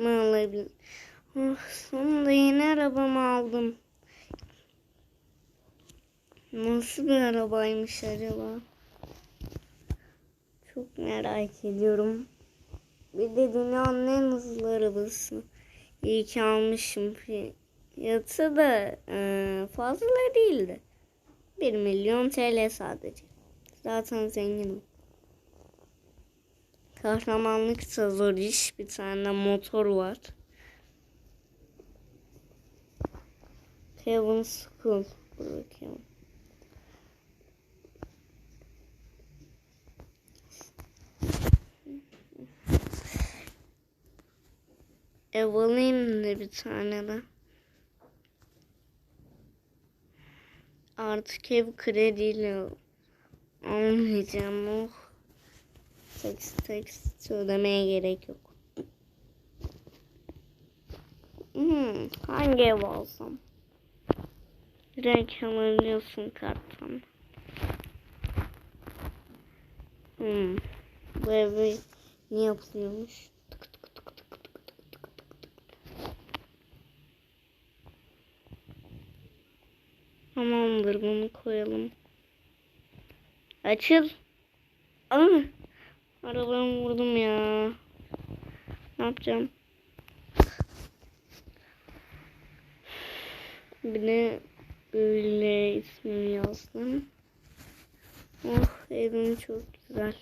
mı alabilirim? Oh, sonunda yeni arabamı aldım. Nasıl bir arabaymış acaba? Çok merak ediyorum. Bir de dünyanın en hızlı arabası. İyi ki almışım. Fiyatı da e, fazla değildi. 1 milyon TL sadece. Zaten zenginim. Kahramanlık da zor iş. Bir tane motor var. Kevin School. Bakıyorum. Ev alayım da bir tane de. Artık ev krediyle almayacağım. Oh. Text text söylemeye gerek yok. Hmm, hangi ev alsam? Renk alabiliyorsun karttan. Hmm. Bu evi ne yapılıyormuş? Tık tık tık tık tık tık tık tık Tamamdır bunu koyalım. Açıl. Aa arabamı vurdum ya. Ne yapacağım? Bir de böyle ismimi yazdım. Oh evim çok güzel.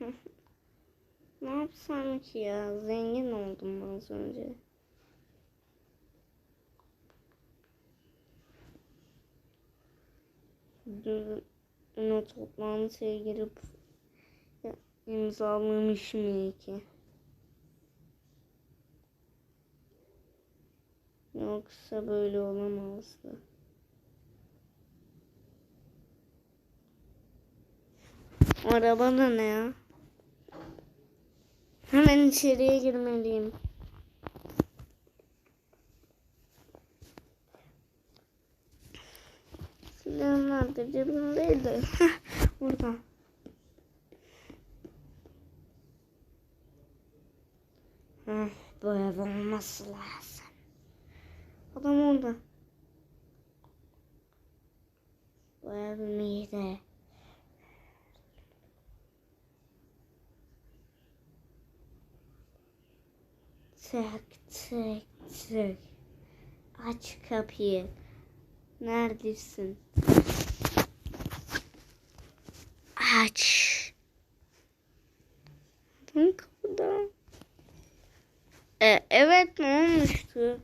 ne yapsam ki ya? Zengin oldum az önce. Dün o toplantıya girip imzalamışım iyi ki. Yoksa böyle olamazdı. Araba da ne ya? Hemen içeriye girmeliyim. Silahım nerede? Cebimdeydi. Heh, Burada. Heh, bu ev olması lazım. Adam orada. Bu ev miydi? Tık tık tık. Aç kapıyı. Neredesin? Aç. Adam kapıda. E, evet ne olmuştu?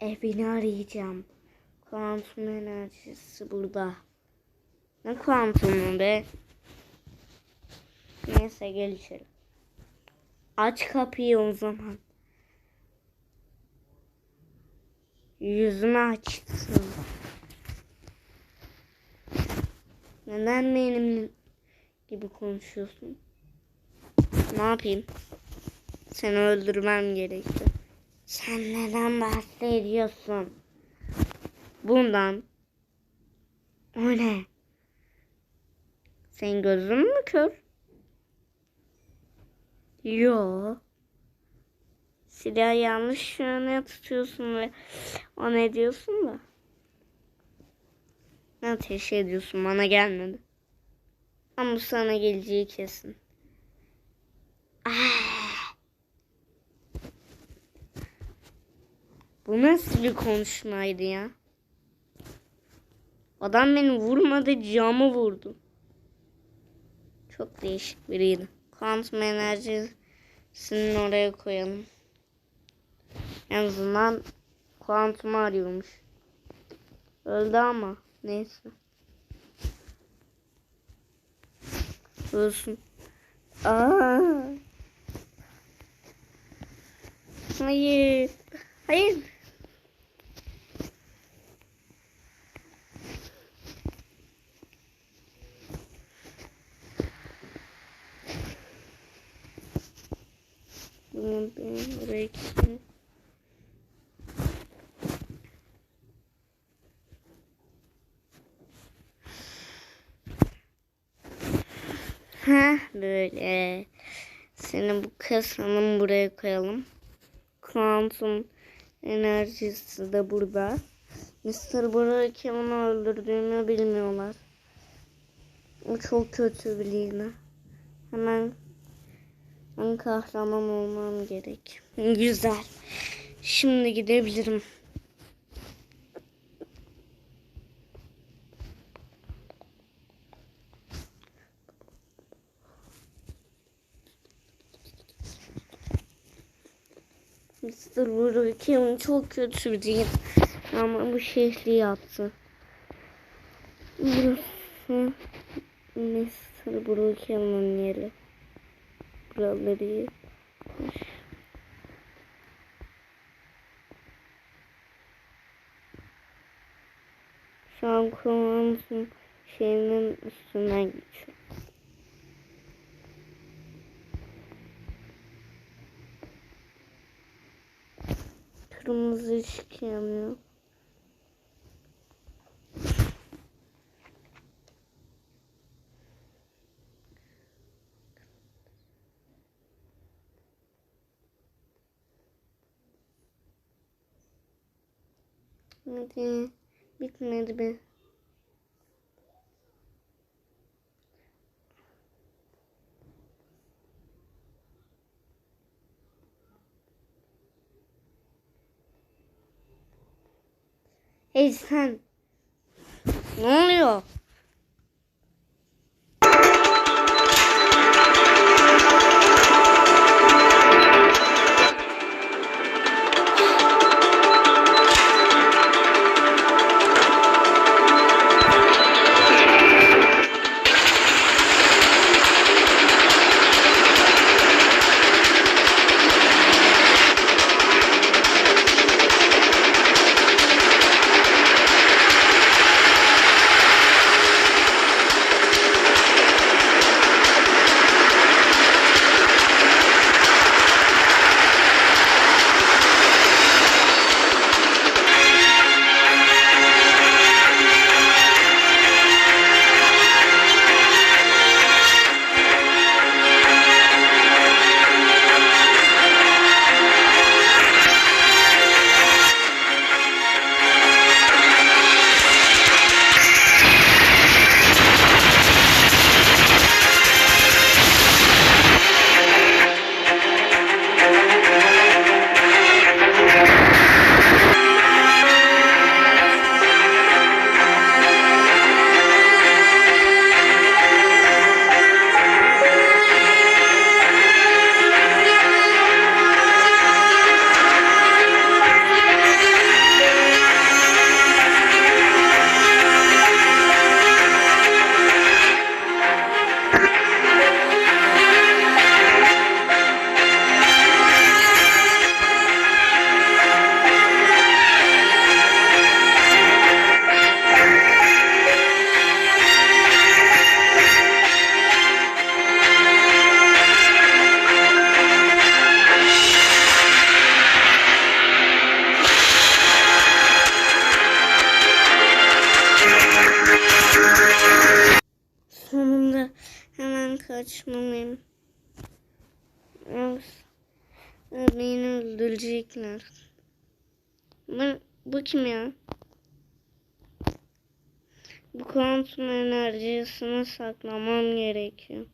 Evini arayacağım. Kuantum enerjisi burada. Ne kuantumu be? Neyse gel içeri. Aç kapıyı o zaman. Yüzümü açtın. Neden benim gibi konuşuyorsun? Ne yapayım? Seni öldürmem gerekti. Sen neden bahsediyorsun? Bundan. O ne? Senin gözün mü kör? Yo. Silahı yanlış yöne tutuyorsun ve o ne diyorsun da. Ateş ediyorsun bana gelmedi. Ama sana geleceği kesin. Ah. Bu nasıl bir konuşmaydı ya? Adam beni vurmadı camı vurdu. Çok değişik biriydi. Kuantum enerjisini oraya koyalım. En azından kuantumu arıyormuş. Öldü ama neyse. Ölsün. Aa. Hayır. Hayır. Bunu bir buraya böyle. Seni bu kasanın buraya koyalım. Kuantum enerjisi de burada. Mr. Brock'i onu öldürdüğünü bilmiyorlar. O çok kötü bir lider. Hemen ben kahraman olmam gerek. Güzel. Şimdi gidebilirim. Mr. Brookhaven çok kötü bir değil. Ama bu şehri yaptı. Burası Mr. Brookhaven'ın yeri. Buraları yapmış. Şu an kullanımın şeyinin üstünden geçiyor. Kırmızı ışık yanıyor. Hadi bitmedi be. Hey sen. Ne oluyor? Beni öldürecekler. Bu, bu kim ya? Bu kuantum enerjisini saklamam gerekiyor.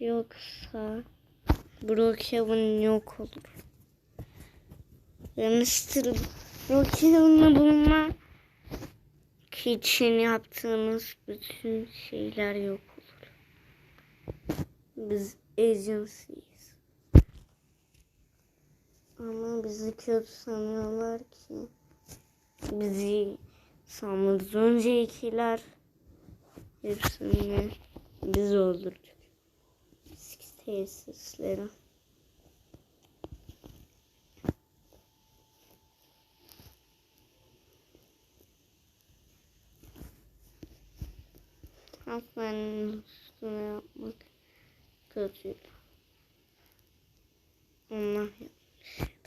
Yoksa Brookhaven yok olur. Ve Mr. Brookhaven'ı bulmak için yaptığımız bütün şeyler yok olur. Biz agency'yiz. Ama bizi kötü sanıyorlar ki. Bizi sanmaz öncekiler hepsini biz öldürdük. Eski tesisleri. Hastanın üstüne yapmak kötü. Onlar yapmış. Shh.